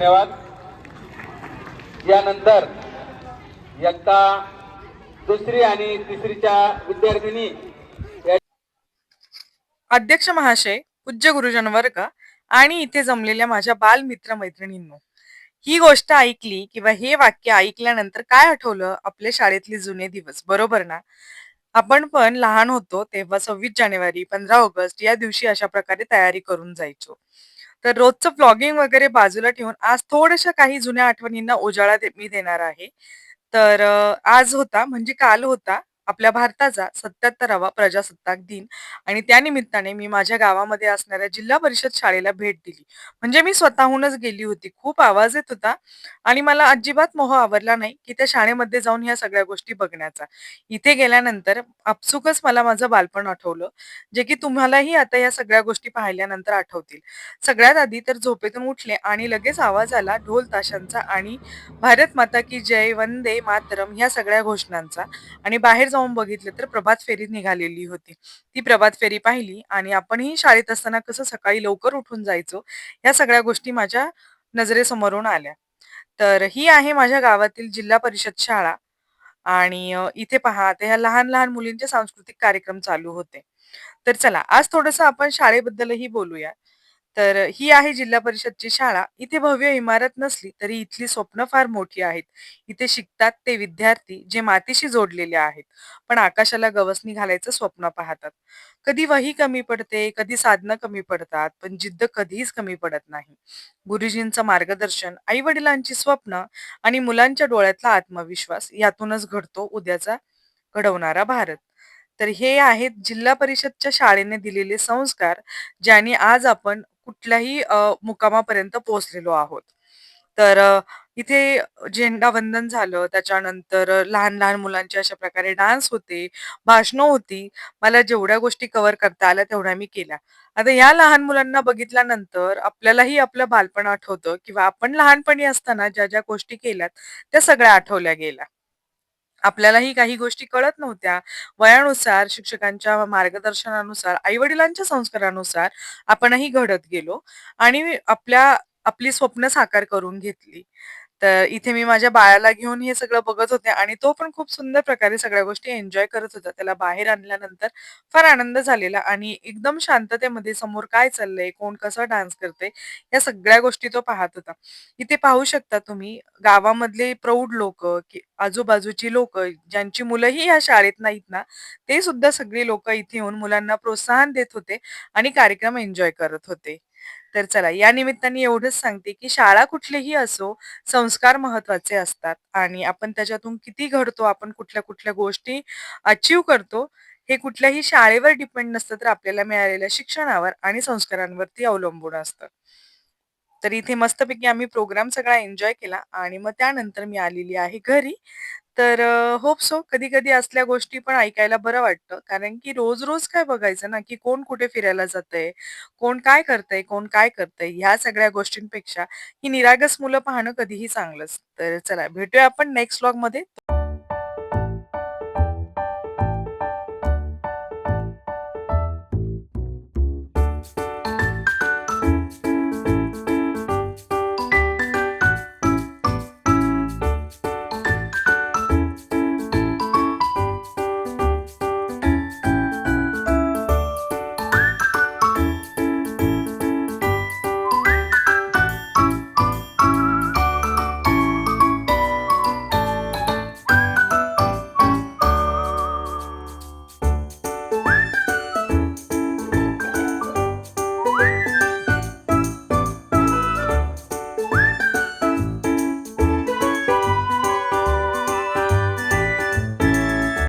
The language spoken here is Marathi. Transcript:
धन्यवाद. यानंतर इयत्ता दुसरी आणि तिसरीच्या विद्यार्थिनी अध्यक्ष महाशय पूज्य गुरुजन वर्ग आणि इथे जमलेल्या माझ्या बाल मित्र मैत्रिणींनो ही गोष्ट ऐकली किंवा हे वाक्य ऐकल्यानंतर काय आठवलं आपल्या शाळेतले जुने दिवस बरोबर ना? आपण पण लहान होतो तेव्हा सव्वीस जानेवारी पंधरा ऑगस्ट या दिवशी अशा प्रकारे तयारी करून जायचो. तर रोजचं ब्लॉगिंग वगैरे बाजूला ठेवून आज थोड्याशा काही जुन्या आठवणींना उजाळा दे- मी देणार आहे. तर अ, आज होता म्हणजे काल होता. आपल्या भारताचा सत्याहत्तरावा प्रजासत्ताक दिन आणि त्या निमित्ताने मी माझ्या गावामध्ये असणाऱ्या जिल्हा परिषद शाळेला भेट दिली. म्हणजे मी स्वतःहूनच गेली होती. खूप आवाज येत होता आणि मला अजिबात मोह आवरला नाही की त्या शाळेमध्ये जाऊन ह्या सगळ्या गोष्टी बघण्याचा. इथे गेल्यानंतर आपसुकच मला माझं बालपण आठवलं जे की तुम्हालाही आता या सगळ्या गोष्टी पाहिल्यानंतर आठवतील. सगळ्यात आधी तर झोपेतून उठले आणि लगेच आवाज आला ढोल ताशांचा आणि भारत माता की जय वंदे मातरम ह्या सगळ्या घोषणांचा. आणि बाहेर जाऊन बघितलं तर प्रभात फेरी निघालेली होती. ती प्रभात फेरी पाहिली आणि आपणही शाळेत असताना कसं सकाळी लवकर उठून जायचो या सगळ्या गोष्टी माझ्या नजरेसमोरून आल्या. तर ही आहे माझ्या गावातील जिल्हा परिषद शाळा आणि अ, इथे पहा आता ह्या लहान लहान मुलींचे सांस्कृतिक कार्यक्रम चालू होते. तर चला आज थोडंसं आपण शाळेबद्दलही बोलूया. तर ही आहे जिल्हा परिषदची शाळा. इथे भव्य इमारत नसली तरी इथली स्वप्न फार मोठी आहेत. इथे शिकतात ते विद्यार्थी जे मातीशी जोडलेले आहेत. पण आकाशाला गवसणी घालायचं स्वप्न पाहतात. कधी वही कमी पडते कधी साधनं कमी पडतात पण जिद्द कधीच कमी पडत नाही. गुरुजींचं मार्गदर्शन आई वडिलांची स्वप्न आणि मुलांच्या डोळ्यातला आत्मविश्वास यातूनच घडतो उद्याचा घडवणारा भारत. तर हे आहेत जिल्हा परिषदच्या शाळेने दिलेले संस्कार ज्याने आज आपण कुठल्याही अ, मुकामापर्यंत पोहोचलेलो आहोत. तर अ, इथे झेंडावंदन झालं त्याच्यानंतर अ, लहान लहान मुलांचे अशा प्रकारे डान्स होते भाषणं होती. मला जेवढ्या गोष्टी कव्हर करता आल्या तेवढ्या मी केल्या. आता या लहान मुलांना बघितल्यानंतर आपल्यालाही आपलं बालपण आठवतं किंवा आपण लहानपणी असताना ज्या ज्या गोष्टी केल्यात त्या सगळ्या आठवल्या गेल्या. आपल्यालाही काही गोष्टी कळत नव्हत्या. वयानुसार शिक्षकांच्या मार्गदर्शनानुसार आई वडिलांच्या संस्कारानुसार आपणही घडत गेलो आणि आपल्या आपली स्वप्न साकार करून घेतली. तर इथे मी माझ्या बाळाला घेऊन हे सगळं बघत होते आणि तो पण खूप सुंदर प्रकारे सगळ्या गोष्टी एन्जॉय करत होता. त्याला बाहेर आणल्यानंतर फार आनंद झालेला आणि एकदम शांततेमध्ये समोर काय चाललंय कोण कसं डान्स करते या सगळ्या गोष्टी तो पाहत होता. इथे पाहू शकता तुम्ही गावामधले प्रौढ लोक की आजूबाजूची लोक ज्यांची मुलंही या शाळेत नाहीत ना ते सुद्धा सगळी लोक इथे येऊन मुलांना प्रोत्साहन देत होते आणि कार्यक्रम एन्जॉय करत होते. तर चला या निमित्ताने एवढंच सांगते की शाळा कुठलीही असो संस्कार महत्त्वाचे असतात. आणि आपण त्याच्यातून किती घडतो आपण कुठल्या कुठल्या गोष्टी अचीव करतो हे कुठल्याही शाळेवर डिपेंड नसतं तर आपल्याला मिळालेल्या शिक्षणावर आणि संस्कारांवरती अवलंबून असतं. तर इथे मस्तपैकी आम्ही प्रोग्राम सगळा एन्जॉय केला आणि मग त्यानंतर मी आलेली आहे घरी. तर होप सो हो, कधी कधी असल्या गोष्टी पण ऐकायला बरं वाटतं. कारण की रोज रोज काय बघायचं ना की कोण कुठे फिरायला जातंय कोण काय करतंय कोण काय करतंय ह्या सगळ्या गोष्टींपेक्षा ही निरागस मुलं पाहणं कधीही चांगलंच. तर चला भेटूया आपण नेक्स्ट व्लॉगमध्ये.